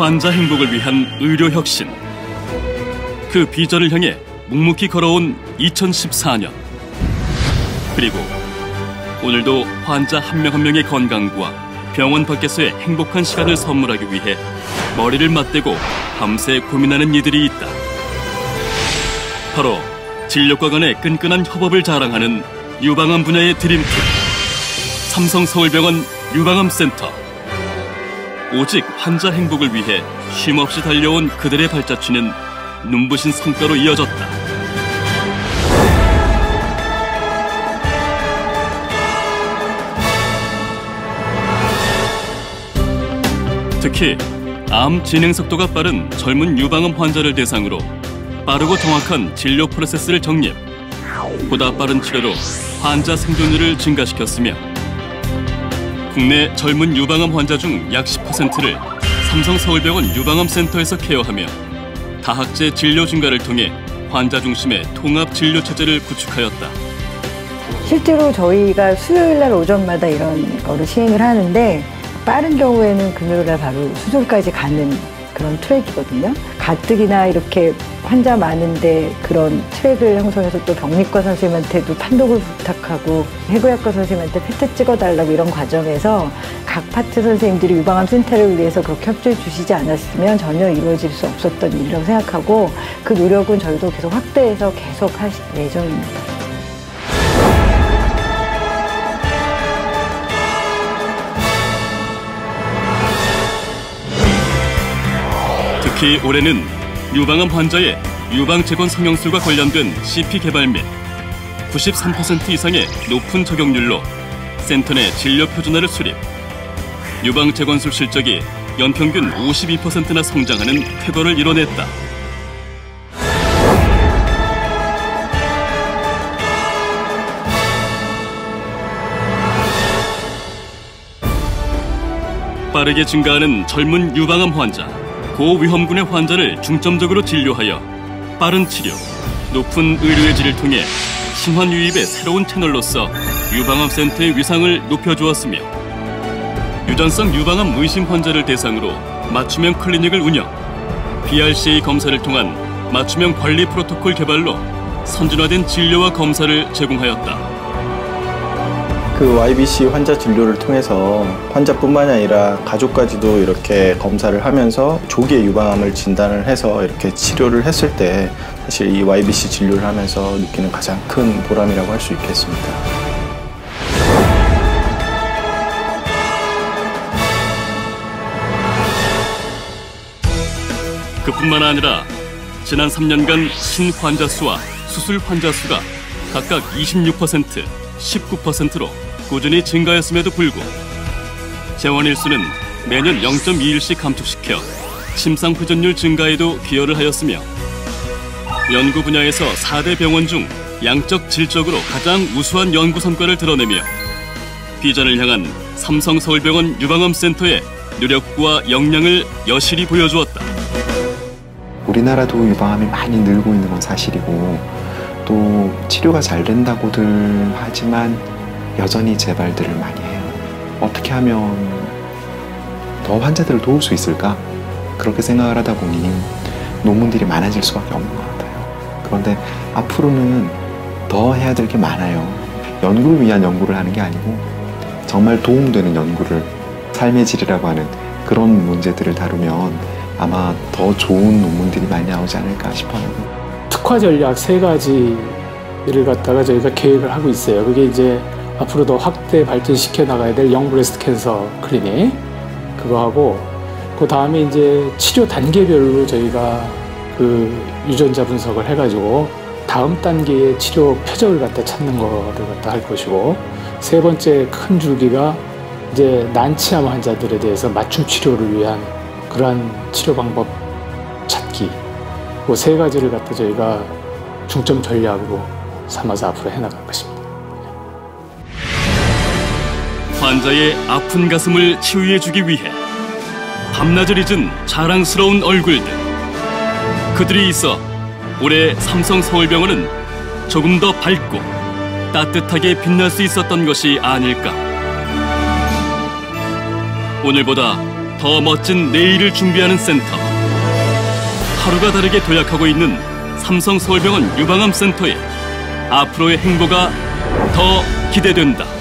환자 행복을 위한 의료 혁신. 그 비전을 향해 묵묵히 걸어온 2014년. 그리고 오늘도 환자 한 명 한 명의 건강과 병원 밖에서의 행복한 시간을 선물하기 위해 머리를 맞대고 밤새 고민하는 이들이 있다. 바로 진료과 간의 끈끈한 협업을 자랑하는 유방암 분야의 드림팀. 삼성서울병원 유방암센터. 오직 환자 행복을 위해 쉼없이 달려온 그들의 발자취는 눈부신 성과로 이어졌다. 특히 암 진행 속도가 빠른 젊은 유방암 환자를 대상으로 빠르고 정확한 진료 프로세스를 정립, 보다 빠른 치료로 환자 생존율을 증가시켰으며 국내 젊은 유방암 환자 중 약 10%를 삼성서울병원 유방암센터에서 케어하며 다학제 진료 증가를 통해 환자 중심의 통합 진료 체제를 구축하였다. 실제로 저희가 수요일 날 오전마다 이런 거를 시행을 하는데 빠른 경우에는 금요일 날 바로 수술까지 가는 그런 트랙이거든요. 가뜩이나 이렇게 환자 많은데 그런 트랙을 형성해서 또 병리과 선생님한테도 판독을 부탁하고 해부학과 선생님한테 페트 찍어달라고 이런 과정에서 각 파트 선생님들이 유방암 센터를 위해서 그렇게 협조해 주시지 않았으면 전혀 이루어질 수 없었던 일이라고 생각하고 그 노력은 저희도 계속 확대해서 계속 할 예정입니다. 특히 올해는 유방암 환자의 유방 재건 성형술과 관련된 CP 개발 및 93% 이상의 높은 적용률로 센터 내 진료 표준화를 수립, 유방 재건술 실적이 연평균 52%나 성장하는 쾌거를 이뤄냈다. 빠르게 증가하는 젊은 유방암 환자. 고위험군의 환자를 중점적으로 진료하여 빠른 치료, 높은 의료의 질을 통해 신환 유입의 새로운 채널로서 유방암 센터의 위상을 높여주었으며 유전성 유방암 의심 환자를 대상으로 맞춤형 클리닉을 운영, BRCA 검사를 통한 맞춤형 관리 프로토콜 개발로 선진화된 진료와 검사를 제공하였다. 그 YBC 환자 진료를 통해서 환자뿐만이 아니라 가족까지도 이렇게 검사를 하면서 조기에 유방암을 진단을 해서 이렇게 치료를 했을 때 사실 이 YBC 진료를 하면서 느끼는 가장 큰 보람이라고 할 수 있겠습니다. 그뿐만 아니라 지난 3년간 신환자 수와 수술 환자 수가 각각 26%, 19%로 꾸준히 증가했음에도 불구 재원 일수는 매년 0.21씩 감축시켜 침상 회전율 증가에도 기여를 하였으며 연구 분야에서 4대 병원 중 양적 질적으로 가장 우수한 연구 성과를 드러내며 비전을 향한 삼성 서울병원 유방암 센터의 노력과 역량을 여실히 보여주었다. 우리나라도 유방암이 많이 늘고 있는 건 사실이고 또 치료가 잘 된다고들 하지만 여전히 재발들을 많이 해요. 어떻게 하면 더 환자들을 도울 수 있을까? 그렇게 생각을 하다 보니 논문들이 많아질 수밖에 없는 것 같아요. 그런데 앞으로는 더 해야 될 게 많아요. 연구를 위한 연구를 하는 게 아니고 정말 도움되는 연구를 삶의 질이라고 하는 그런 문제들을 다루면 아마 더 좋은 논문들이 많이 나오지 않을까 싶어요. 특화 전략 세 가지를 갖다가 저희가 계획을 하고 있어요. 그게 이제 앞으로 더 확대 발전시켜 나가야 될 영브레스트 캔서 클리닉 그거 하고 그 다음에 이제 치료 단계별로 저희가 그 유전자 분석을 해가지고 다음 단계의 치료 표적을 갖다 찾는 거를 갖다 할 것이고 세 번째 큰 줄기가 이제 난치암 환자들에 대해서 맞춤 치료를 위한 그러한 치료 방법 찾기 그 세 가지를 갖다 저희가 중점 전략으로 삼아서 앞으로 해나갈 것입니다. 환자의 아픈 가슴을 치유해주기 위해 밤낮을 잊은 자랑스러운 얼굴들. 그들이 있어 올해 삼성 서울병원은 조금 더 밝고 따뜻하게 빛날 수 있었던 것이 아닐까. 오늘보다 더 멋진 내일을 준비하는 센터. 하루가 다르게 도약하고 있는 삼성 서울병원 유방암 센터에 앞으로의 행보가 더 기대된다.